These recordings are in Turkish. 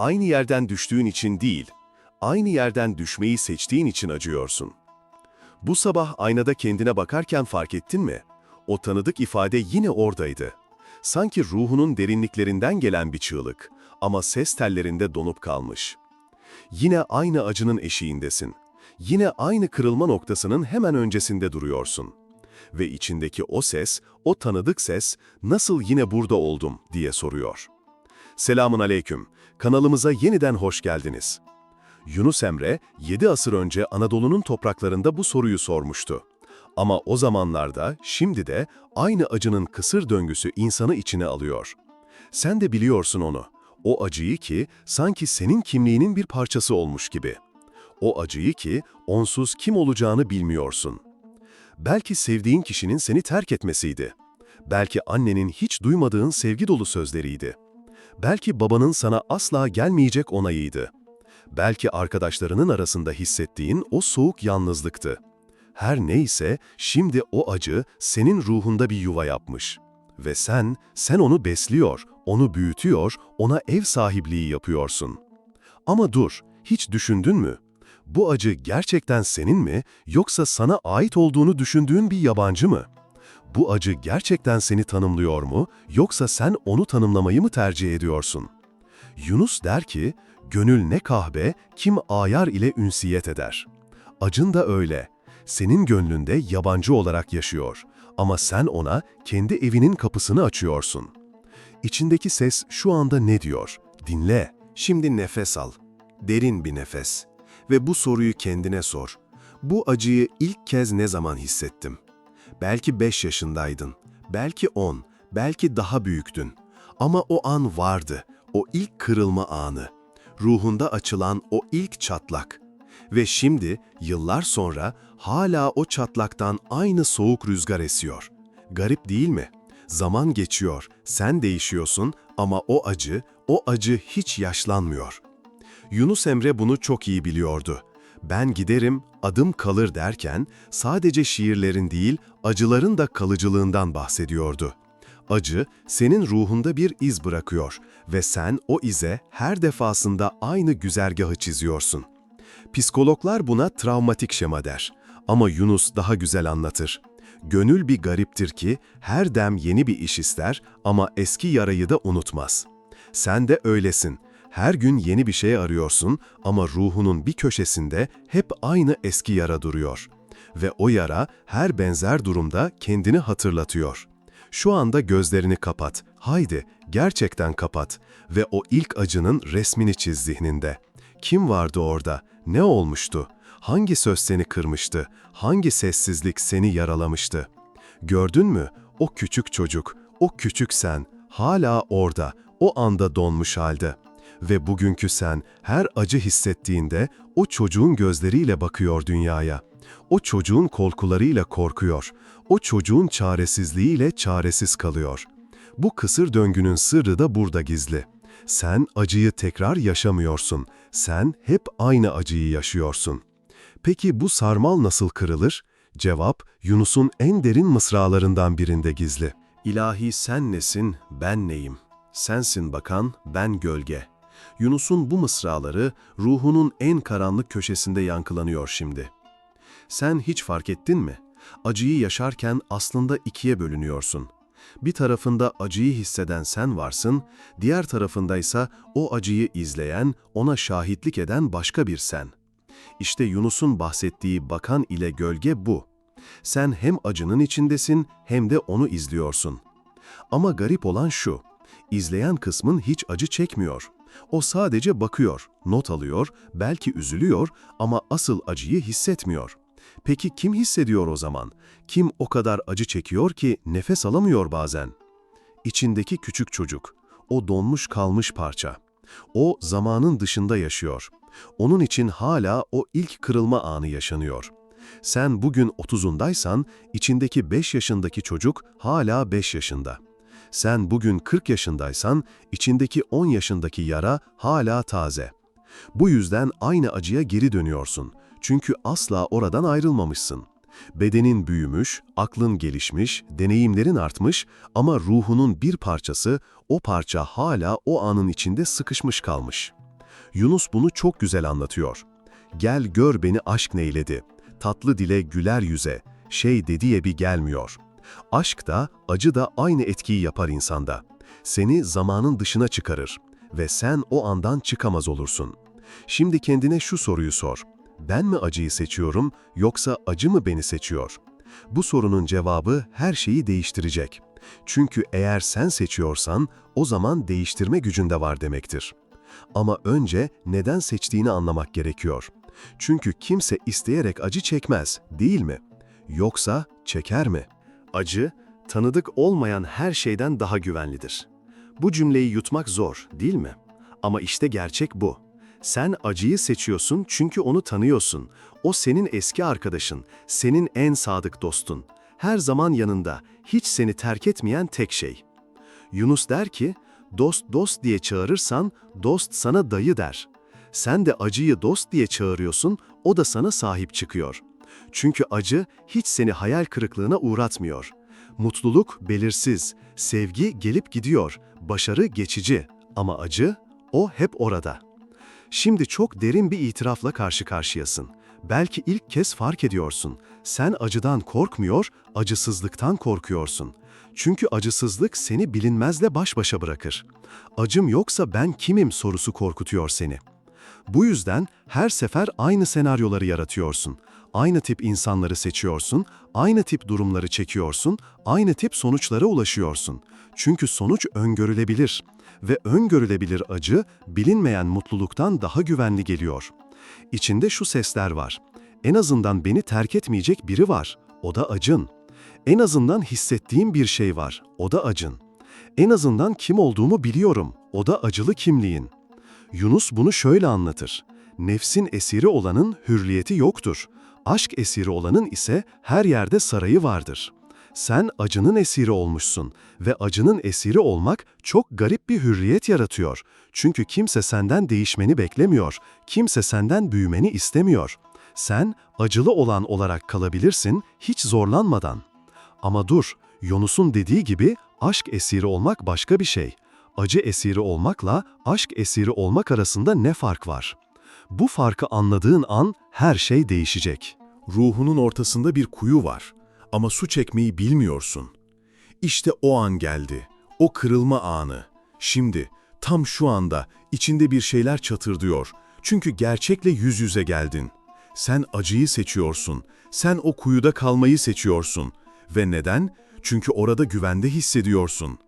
Aynı yerden düştüğün için değil, aynı yerden düşmeyi seçtiğin için acıyorsun. Bu sabah aynada kendine bakarken fark ettin mi? O tanıdık ifade yine oradaydı. Sanki ruhunun derinliklerinden gelen bir çığlık ama ses tellerinde donup kalmış. Yine aynı acının eşiğindesin. Yine aynı kırılma noktasının hemen öncesinde duruyorsun. Ve içindeki o ses, o tanıdık ses, nasıl yine burada oldum diye soruyor. Selamun aleyküm. Kanalımıza yeniden hoş geldiniz. Yunus Emre, 7 asır önce Anadolu'nun topraklarında bu soruyu sormuştu. Ama o zamanlarda, şimdi de aynı acının kısır döngüsü insanı içine alıyor. Sen de biliyorsun onu. O acıyı ki sanki senin kimliğinin bir parçası olmuş gibi. O acıyı ki onsuz kim olacağını bilmiyorsun. Belki sevdiğin kişinin seni terk etmesiydi. Belki annenin hiç duymadığın sevgi dolu sözleriydi. Belki babanın sana asla gelmeyecek onayıydı. Belki arkadaşlarının arasında hissettiğin o soğuk yalnızlıktı. Her neyse şimdi o acı senin ruhunda bir yuva yapmış. Ve sen, sen onu besliyor, onu büyütüyor, ona ev sahipliği yapıyorsun. Ama dur, hiç düşündün mü? Bu acı gerçekten senin mi yoksa sana ait olduğunu düşündüğün bir yabancı mı? Bu acı gerçekten seni tanımlıyor mu yoksa sen onu tanımlamayı mı tercih ediyorsun? Yunus der ki, gönül ne kahve, kim ayar ile ünsiyet eder. Acın da öyle. Senin gönlünde yabancı olarak yaşıyor ama sen ona kendi evinin kapısını açıyorsun. İçindeki ses şu anda ne diyor? Dinle. Şimdi nefes al. Derin bir nefes. Ve bu soruyu kendine sor. Bu acıyı ilk kez ne zaman hissettim? Belki 5 yaşındaydın, belki 10, belki daha büyüktün. Ama o an vardı, o ilk kırılma anı. Ruhunda açılan o ilk çatlak. Ve şimdi, yıllar sonra hala o çatlaktan aynı soğuk rüzgar esiyor. Garip değil mi? Zaman geçiyor, sen değişiyorsun ama o acı, o acı hiç yaşlanmıyor. Yunus Emre bunu çok iyi biliyordu. Ben giderim, adım kalır derken sadece şiirlerin değil, acıların da kalıcılığından bahsediyordu. Acı, senin ruhunda bir iz bırakıyor ve sen o ize her defasında aynı güzergahı çiziyorsun. Psikologlar buna travmatik şema der. Ama Yunus daha güzel anlatır. Gönül bir gariptir ki her dem yeni bir iş ister ama eski yarayı da unutmaz. Sen de öylesin. Her gün yeni bir şey arıyorsun ama ruhunun bir köşesinde hep aynı eski yara duruyor. Ve o yara her benzer durumda kendini hatırlatıyor. Şu anda gözlerini kapat. Haydi, gerçekten kapat. Ve o ilk acının resmini çiz zihninde. Kim vardı orada? Ne olmuştu? Hangi söz seni kırmıştı? Hangi sessizlik seni yaralamıştı? Gördün mü? O küçük çocuk, o küçük sen, hala orada, o anda donmuş halde. Ve bugünkü sen her acı hissettiğinde o çocuğun gözleriyle bakıyor dünyaya. O çocuğun korkularıyla korkuyor. O çocuğun çaresizliğiyle çaresiz kalıyor. Bu kısır döngünün sırrı da burada gizli. Sen acıyı tekrar yaşamıyorsun. Sen hep aynı acıyı yaşıyorsun. Peki bu sarmal nasıl kırılır? Cevap, Yunus'un en derin mısralarından birinde gizli. İlahi sen nesin, ben neyim? Sensin bakan, ben gölge. Yunus'un bu mısraları ruhunun en karanlık köşesinde yankılanıyor şimdi. Sen hiç fark ettin mi? Acıyı yaşarken aslında ikiye bölünüyorsun. Bir tarafında acıyı hisseden sen varsın, diğer tarafındaysa o acıyı izleyen, ona şahitlik eden başka bir sen. İşte Yunus'un bahsettiği bakan ile gölge bu. Sen hem acının içindesin hem de onu izliyorsun. Ama garip olan şu, izleyen kısmın hiç acı çekmiyor. O sadece bakıyor, not alıyor, belki üzülüyor ama asıl acıyı hissetmiyor. Peki kim hissediyor o zaman? Kim o kadar acı çekiyor ki nefes alamıyor bazen? İçindeki küçük çocuk, o donmuş kalmış parça. O zamanın dışında yaşıyor. Onun için hala o ilk kırılma anı yaşanıyor. Sen bugün 30'undaysan, içindeki 5 yaşındaki çocuk hala 5 yaşında. Sen bugün 40 yaşındaysan, içindeki 10 yaşındaki yara hala taze. Bu yüzden aynı acıya geri dönüyorsun. Çünkü asla oradan ayrılmamışsın. Bedenin büyümüş, aklın gelişmiş, deneyimlerin artmış ama ruhunun bir parçası, o parça hala o anın içinde sıkışmış kalmış. Yunus bunu çok güzel anlatıyor. Gel gör beni aşk neyledi. Tatlı dile güler yüze. Şey dediye bir gelmiyor. Aşk da, acı da aynı etkiyi yapar insanda. Seni zamanın dışına çıkarır ve sen o andan çıkamaz olursun. Şimdi kendine şu soruyu sor. Ben mi acıyı seçiyorum yoksa acı mı beni seçiyor? Bu sorunun cevabı her şeyi değiştirecek. Çünkü eğer sen seçiyorsan o zaman değiştirme gücünde var demektir. Ama önce neden seçtiğini anlamak gerekiyor. Çünkü kimse isteyerek acı çekmez, değil mi? Yoksa çeker mi? Acı, tanıdık olmayan her şeyden daha güvenlidir. Bu cümleyi yutmak zor, değil mi? Ama işte gerçek bu. Sen acıyı seçiyorsun çünkü onu tanıyorsun. O senin eski arkadaşın, senin en sadık dostun. Her zaman yanında, hiç seni terk etmeyen tek şey. Yunus der ki, dost dost diye çağırırsan, dost sana dayı der. Sen de acıyı dost diye çağırıyorsun, o da sana sahip çıkıyor. Çünkü acı hiç seni hayal kırıklığına uğratmıyor. Mutluluk belirsiz, sevgi gelip gidiyor, başarı geçici ama acı, o hep orada. Şimdi çok derin bir itirafla karşı karşıyasın. Belki ilk kez fark ediyorsun. Sen acıdan korkmuyor, acısızlıktan korkuyorsun. Çünkü acısızlık seni bilinmezle baş başa bırakır. Acım yoksa ben kimim sorusu korkutuyor seni. Bu yüzden her sefer aynı senaryoları yaratıyorsun. Aynı tip insanları seçiyorsun, aynı tip durumları çekiyorsun, aynı tip sonuçlara ulaşıyorsun. Çünkü sonuç öngörülebilir ve öngörülebilir acı bilinmeyen mutluluktan daha güvenli geliyor. İçinde şu sesler var. En azından beni terk etmeyecek biri var. O da acın. En azından hissettiğim bir şey var. O da acın. En azından kim olduğumu biliyorum. O da acılı kimliğin. Yunus bunu şöyle anlatır. Nefsin esiri olanın hürriyeti yoktur. Aşk esiri olanın ise her yerde sarayı vardır. Sen acının esiri olmuşsun ve acının esiri olmak çok garip bir hürriyet yaratıyor. Çünkü kimse senden değişmeni beklemiyor, kimse senden büyümeni istemiyor. Sen acılı olan olarak kalabilirsin hiç zorlanmadan. Ama dur, Yunus'un dediği gibi aşk esiri olmak başka bir şey. Acı esiri olmakla aşk esiri olmak arasında ne fark var? Bu farkı anladığın an her şey değişecek. Ruhunun ortasında bir kuyu var ama su çekmeyi bilmiyorsun. İşte o an geldi, o kırılma anı. Şimdi, tam şu anda içinde bir şeyler çatırdıyor. Çünkü gerçekle yüz yüze geldin. Sen acıyı seçiyorsun, sen o kuyuda kalmayı seçiyorsun. Ve neden? Çünkü orada güvende hissediyorsun.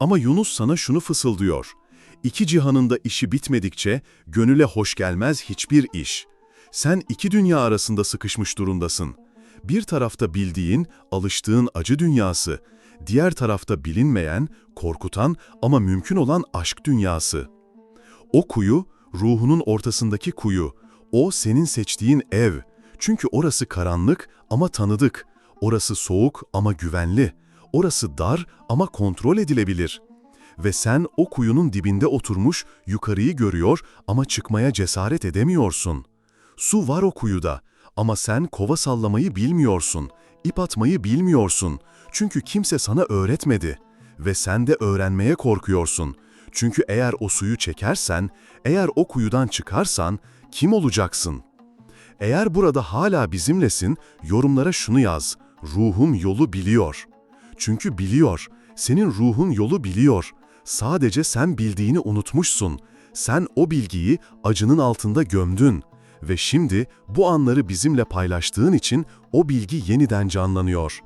Ama Yunus sana şunu fısıldıyor. İki cihanında işi bitmedikçe gönüle hoş gelmez hiçbir iş. Sen iki dünya arasında sıkışmış durumdasın. Bir tarafta bildiğin, alıştığın acı dünyası, diğer tarafta bilinmeyen, korkutan ama mümkün olan aşk dünyası. O kuyu, ruhunun ortasındaki kuyu. O senin seçtiğin ev. Çünkü orası karanlık ama tanıdık. Orası soğuk ama güvenli. Orası dar ama kontrol edilebilir. Ve sen o kuyunun dibinde oturmuş, yukarıyı görüyor ama çıkmaya cesaret edemiyorsun. Su var o kuyuda ama sen kova sallamayı bilmiyorsun, ip atmayı bilmiyorsun. Çünkü kimse sana öğretmedi. Ve sen de öğrenmeye korkuyorsun. Çünkü eğer o suyu çekersen, eğer o kuyudan çıkarsan kim olacaksın? Eğer burada hala bizimlesin, yorumlara şunu yaz. Ruhum yolu biliyor. Çünkü biliyor. Senin ruhun yolu biliyor. Sadece sen bildiğini unutmuşsun. Sen o bilgiyi acının altında gömdün. Ve şimdi bu anları bizimle paylaştığın için o bilgi yeniden canlanıyor.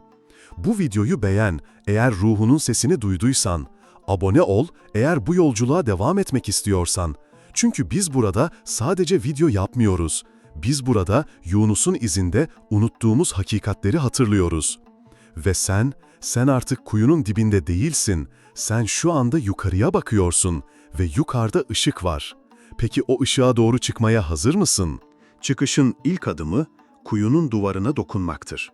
Bu videoyu beğen eğer ruhunun sesini duyduysan. Abone ol eğer bu yolculuğa devam etmek istiyorsan. Çünkü biz burada sadece video yapmıyoruz. Biz burada Yunus'un izinde unuttuğumuz hakikatleri hatırlıyoruz. Ve sen, sen artık kuyunun dibinde değilsin. Sen şu anda yukarıya bakıyorsun ve yukarıda ışık var. Peki o ışığa doğru çıkmaya hazır mısın? Çıkışın ilk adımı kuyunun duvarına dokunmaktır.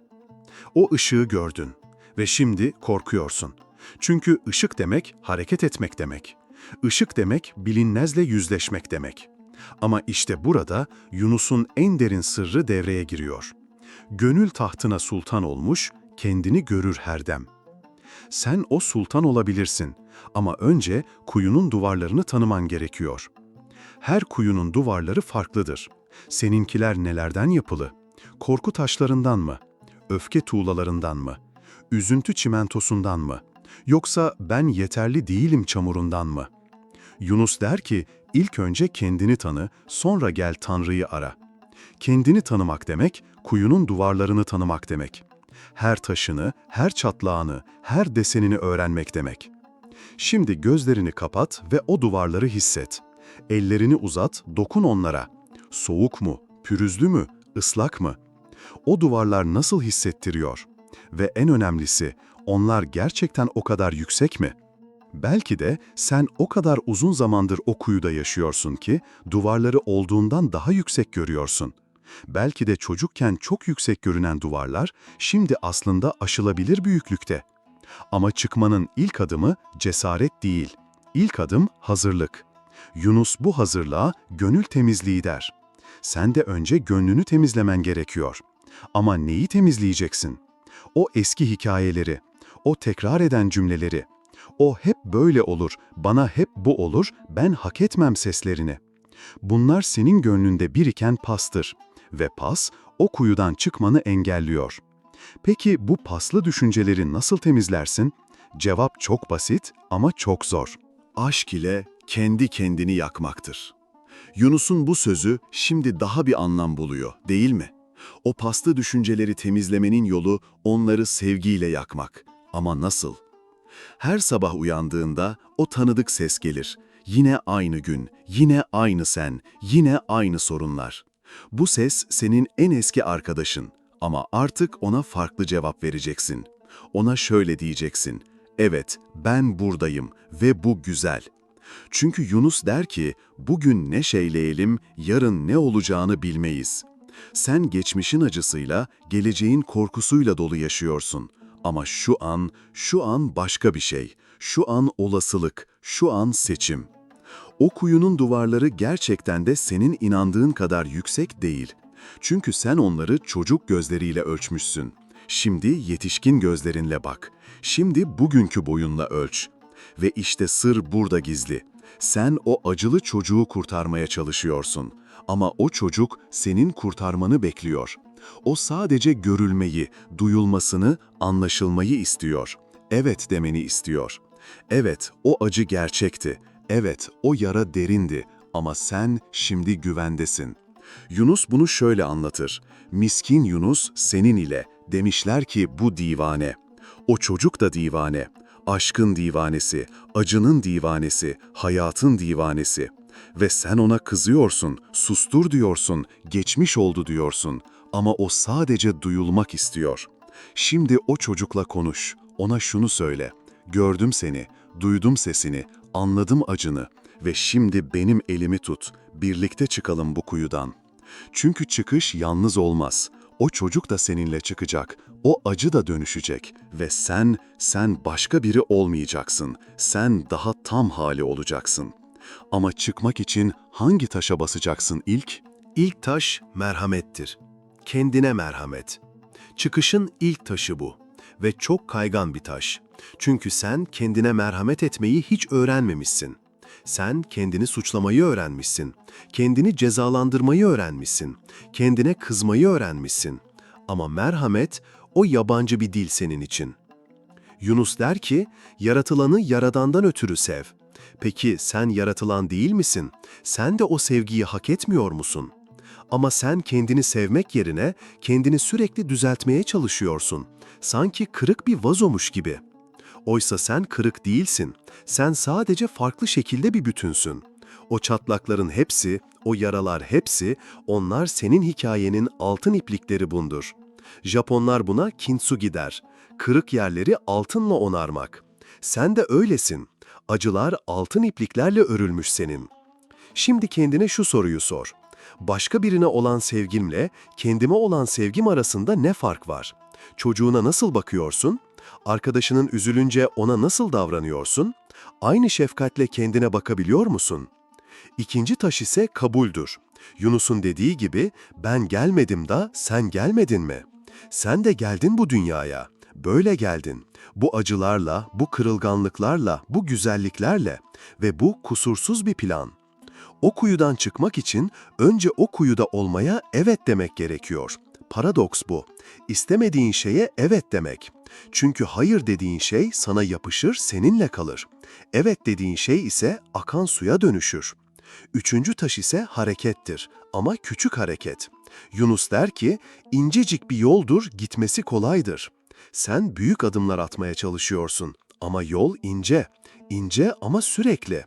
O ışığı gördün ve şimdi korkuyorsun. Çünkü ışık demek hareket etmek demek. Işık demek bilinmezle yüzleşmek demek. Ama işte burada Yunus'un en derin sırrı devreye giriyor. Gönül tahtına sultan olmuş, kendini görür her dem. Sen o sultan olabilirsin ama önce kuyunun duvarlarını tanıman gerekiyor. Her kuyunun duvarları farklıdır. Seninkiler nelerden yapılı? Korku taşlarından mı? Öfke tuğlalarından mı? Üzüntü çimentosundan mı? Yoksa ben yeterli değilim çamurundan mı? Yunus der ki, ilk önce kendini tanı, sonra gel Tanrı'yı ara. Kendini tanımak demek, kuyunun duvarlarını tanımak demek. Her taşını, her çatlağını, her desenini öğrenmek demek. Şimdi gözlerini kapat ve o duvarları hisset. Ellerini uzat, dokun onlara. Soğuk mu, pürüzlü mü, ıslak mı? O duvarlar nasıl hissettiriyor? Ve en önemlisi, onlar gerçekten o kadar yüksek mi? Belki de sen o kadar uzun zamandır o kuyuda yaşıyorsun ki duvarları olduğundan daha yüksek görüyorsun. Belki de çocukken çok yüksek görünen duvarlar şimdi aslında aşılabilir büyüklükte. Ama çıkmanın ilk adımı cesaret değil. İlk adım hazırlık. Yunus bu hazırlığa gönül temizliği der. Sen de önce gönlünü temizlemen gerekiyor. Ama neyi temizleyeceksin? O eski hikayeleri, o tekrar eden cümleleri, o hep böyle olur, bana hep bu olur, ben hak etmem seslerini. Bunlar senin gönlünde biriken pastır ve pas o kuyudan çıkmanı engelliyor. Peki bu paslı düşünceleri nasıl temizlersin? Cevap çok basit ama çok zor. Aşk ile kendi kendini yakmaktır. Yunus'un bu sözü şimdi daha bir anlam buluyor, değil mi? O paslı düşünceleri temizlemenin yolu onları sevgiyle yakmak. Ama nasıl? Her sabah uyandığında o tanıdık ses gelir. Yine aynı gün, yine aynı sen, yine aynı sorunlar. Bu ses senin en eski arkadaşın ama artık ona farklı cevap vereceksin. Ona şöyle diyeceksin. Evet, ben buradayım ve bu güzel. Çünkü Yunus der ki, bugün ne şeyleyelim, yarın ne olacağını bilmeyiz. Sen geçmişin acısıyla, geleceğin korkusuyla dolu yaşıyorsun. Ama şu an, şu an başka bir şey. Şu an olasılık, şu an seçim. O kuyunun duvarları gerçekten de senin inandığın kadar yüksek değil. Çünkü sen onları çocuk gözleriyle ölçmüşsün. Şimdi yetişkin gözlerinle bak. Şimdi bugünkü boyunla ölç. Ve işte sır burada gizli. Sen o acılı çocuğu kurtarmaya çalışıyorsun. Ama o çocuk senin kurtarmanı bekliyor. O sadece görülmeyi, duyulmasını, anlaşılmayı istiyor. Evet demeni istiyor. Evet, o acı gerçekti. Evet, o yara derindi ama sen şimdi güvendesin. Yunus bunu şöyle anlatır. Miskin Yunus senin ile demişler ki bu divane. O çocuk da divane. Aşkın divanesi, acının divanesi, hayatın divanesi. Ve sen ona kızıyorsun, sustur diyorsun, geçmiş oldu diyorsun. Ama o sadece duyulmak istiyor. Şimdi o çocukla konuş, ona şunu söyle. Gördüm seni, duydum sesini, anladım acını ve şimdi benim elimi tut, birlikte çıkalım bu kuyudan. Çünkü çıkış yalnız olmaz. O çocuk da seninle çıkacak, o acı da dönüşecek ve sen, sen başka biri olmayacaksın. Sen daha tam hali olacaksın. Ama çıkmak için hangi taşa basacaksın ilk? İlk taş merhamettir. Kendine merhamet. Çıkışın ilk taşı bu ve çok kaygan bir taş. Çünkü sen kendine merhamet etmeyi hiç öğrenmemişsin. Sen kendini suçlamayı öğrenmişsin. Kendini cezalandırmayı öğrenmişsin. Kendine kızmayı öğrenmişsin. Ama merhamet o yabancı bir dil senin için. Yunus der ki, yaratılanı yaradandan ötürü sev. Peki sen yaratılan değil misin? Sen de o sevgiyi hak etmiyor musun? Ama sen kendini sevmek yerine kendini sürekli düzeltmeye çalışıyorsun. Sanki kırık bir vazomuş gibi. Oysa sen kırık değilsin. Sen sadece farklı şekilde bir bütünsün. O çatlakların hepsi, o yaralar hepsi, onlar senin hikayenin altın iplikleri bundur. Japonlar buna kintsugi der. Kırık yerleri altınla onarmak. Sen de öylesin. Acılar altın ipliklerle örülmüş senin. Şimdi kendine şu soruyu sor. Başka birine olan sevgimle kendime olan sevgim arasında ne fark var? Çocuğuna nasıl bakıyorsun? Arkadaşının üzülünce ona nasıl davranıyorsun? Aynı şefkatle kendine bakabiliyor musun? İkinci taş ise kabuldür. Yunus'un dediği gibi ben gelmedim da sen gelmedin mi? Sen de geldin bu dünyaya. Böyle geldin. Bu acılarla, bu kırılganlıklarla, bu güzelliklerle ve bu kusursuz bir plan. O kuyudan çıkmak için önce o kuyuda olmaya evet demek gerekiyor. Paradoks bu. İstemediğin şeye evet demek. Çünkü hayır dediğin şey sana yapışır, seninle kalır. Evet dediğin şey ise akan suya dönüşür. Üçüncü taş ise harekettir ama küçük hareket. Yunus der ki, incecik bir yoldur, gitmesi kolaydır. Sen büyük adımlar atmaya çalışıyorsun ama yol ince. İnce ama sürekli.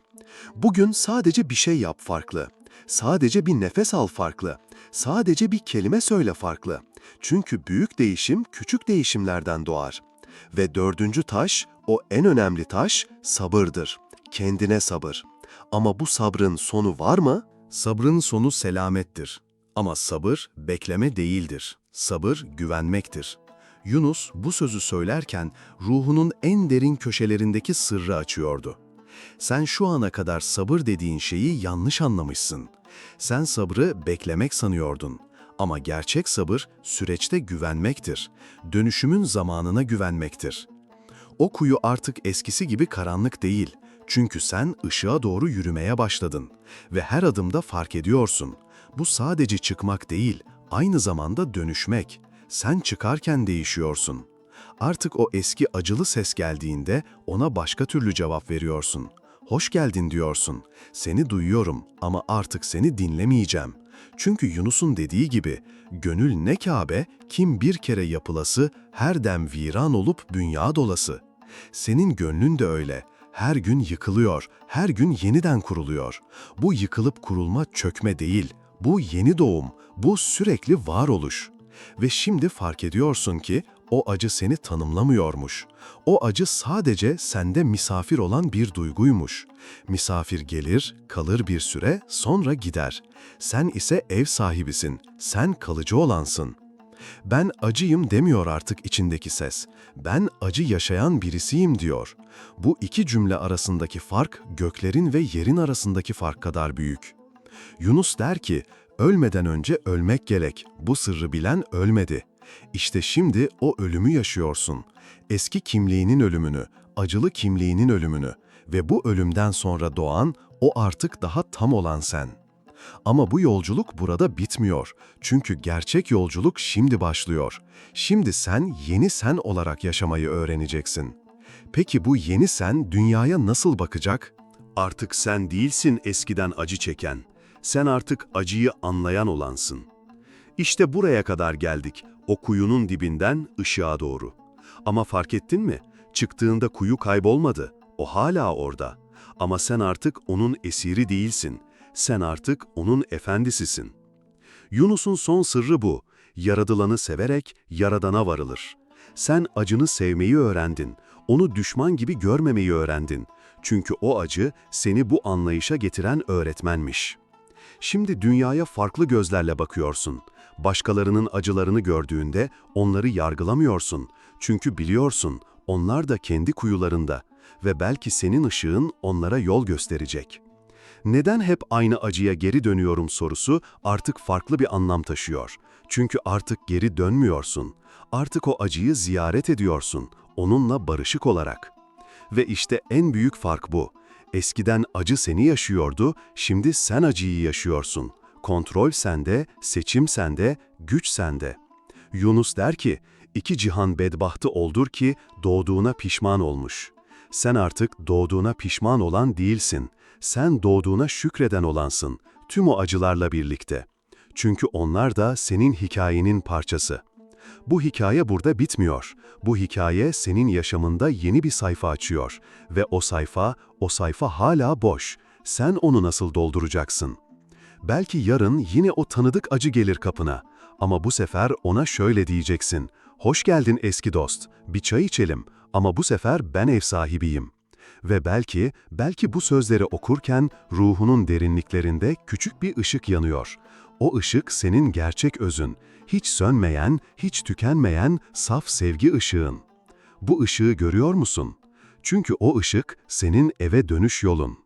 Bugün sadece bir şey yap farklı. Sadece bir nefes al farklı. Sadece bir kelime söyle farklı. Çünkü büyük değişim küçük değişimlerden doğar. Ve dördüncü taş, o en önemli taş sabırdır. Kendine sabır. Ama bu sabrın sonu var mı? Sabrın sonu selamettir. Ama sabır bekleme değildir. Sabır güvenmektir. Yunus bu sözü söylerken ruhunun en derin köşelerindeki sırrı açıyordu. Sen şu ana kadar sabır dediğin şeyi yanlış anlamışsın. Sen sabrı beklemek sanıyordun. Ama gerçek sabır süreçte güvenmektir. Dönüşümün zamanına güvenmektir. O kuyu artık eskisi gibi karanlık değil. Çünkü sen ışığa doğru yürümeye başladın ve her adımda fark ediyorsun. Bu sadece çıkmak değil, aynı zamanda dönüşmek. Sen çıkarken değişiyorsun. Artık o eski acılı ses geldiğinde ona başka türlü cevap veriyorsun. Hoş geldin diyorsun. Seni duyuyorum ama artık seni dinlemeyeceğim. Çünkü Yunus'un dediği gibi, gönül ne Kabe, kim bir kere yapılası, her dem viran olup dünya dolası. Senin gönlün de öyle. Her gün yıkılıyor, her gün yeniden kuruluyor. Bu yıkılıp kurulma çökme değil, bu yeni doğum, bu sürekli varoluş. Ve şimdi fark ediyorsun ki o acı seni tanımlamıyormuş. O acı sadece sende misafir olan bir duyguymuş. Misafir gelir, kalır bir süre, sonra gider. Sen ise ev sahibisin, sen kalıcı olansın. Ben acıyım demiyor artık içindeki ses. Ben acı yaşayan birisiyim diyor. Bu iki cümle arasındaki fark göklerin ve yerin arasındaki fark kadar büyük. Yunus der ki, ölmeden önce ölmek gerek. Bu sırrı bilen ölmedi. İşte şimdi o ölümü yaşıyorsun. Eski kimliğinin ölümünü, acılı kimliğinin ölümünü ve bu ölümden sonra doğan o artık daha tam olan sen. Ama bu yolculuk burada bitmiyor. Çünkü gerçek yolculuk şimdi başlıyor. Şimdi sen yeni sen olarak yaşamayı öğreneceksin. Peki bu yeni sen dünyaya nasıl bakacak? Artık sen değilsin eskiden acı çeken. Sen artık acıyı anlayan olansın. İşte buraya kadar geldik, o kuyunun dibinden ışığa doğru. Ama fark ettin mi? Çıktığında kuyu kaybolmadı. O hala orada. Ama sen artık onun esiri değilsin. Sen artık onun efendisisin. Yunus'un son sırrı bu. Yaradılanı severek yaradana varılır. Sen acını sevmeyi öğrendin. Onu düşman gibi görmemeyi öğrendin. Çünkü o acı seni bu anlayışa getiren öğretmenmiş. Şimdi dünyaya farklı gözlerle bakıyorsun. Başkalarının acılarını gördüğünde onları yargılamıyorsun. Çünkü biliyorsun onlar da kendi kuyularında ve belki senin ışığın onlara yol gösterecek. Neden hep aynı acıya geri dönüyorum sorusu artık farklı bir anlam taşıyor. Çünkü artık geri dönmüyorsun. Artık o acıyı ziyaret ediyorsun, onunla barışık olarak. Ve işte en büyük fark bu. Eskiden acı seni yaşıyordu, şimdi sen acıyı yaşıyorsun. Kontrol sende, seçim sende, güç sende. Yunus der ki, iki cihan bedbahtı oldur ki doğduğuna pişman olmuş. Sen artık doğduğuna pişman olan değilsin. Sen doğduğuna şükreden olansın, tüm o acılarla birlikte. Çünkü onlar da senin hikayenin parçası. Bu hikaye burada bitmiyor. Bu hikaye senin yaşamında yeni bir sayfa açıyor. Ve o sayfa, o sayfa hala boş. Sen onu nasıl dolduracaksın? Belki yarın yine o tanıdık acı gelir kapına. Ama bu sefer ona şöyle diyeceksin. Hoş geldin eski dost, bir çay içelim ama bu sefer ben ev sahibiyim. Ve belki, belki bu sözleri okurken ruhunun derinliklerinde küçük bir ışık yanıyor. O ışık senin gerçek özün, hiç sönmeyen, hiç tükenmeyen saf sevgi ışığın. Bu ışığı görüyor musun? Çünkü o ışık senin eve dönüş yolun.